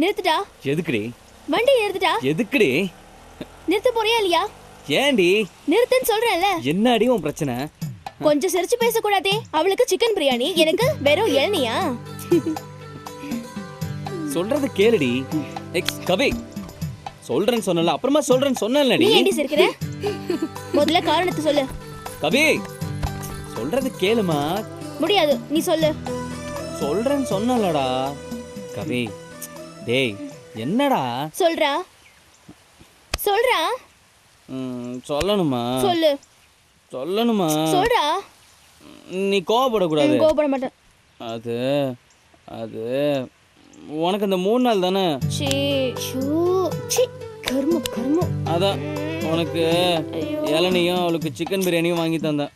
நிறுத்துடா. எதுக்குடி? வண்டி நிறுத்துடா. எதுக்குடி? நிறுத்த போறியா இல்லையா? ஏன்டி? நிறுத்துன்னு சொல்றேன்ல. என்னடி உன் பிரச்சனை? கொஞ்சம் சிரிச்சு பேசக்கூடாதே. அவளுக்கு சிக்கன் பிரியாணி எனக்கு வெறும் இளநியா சொல்றது கேளுடி. எக்ஸ் கவி. சொல்றேன்னு சொன்னல அப்புறமா சொல்றேன்னு நீ சொன்னேன்லடி ஏண்டி சிரிக்கிற? முதல்ல காரணத்தை சொல்லு. கவி சொல்றது கேளுமா? முடியாது நீ சொல்லு. சொல்றேன்னு சொன்னலடா கவி டேய் என்னடா? சொல்றா. சொல்றா. சொல்லணுமா? சொல்லு. சொல்லணுமா? சொல்றா. நீ கோவப்படக்கூடாது. கோபப்பட மாட்டேன். அது அது உனக்கு அந்த மூணு நாள் தானே? கர்மம் கர்மம். அதான் உனக்கு இளநியும் அவளுக்கு சிக்கன் பிரியாணியும் வாங்கி தந்தேன்.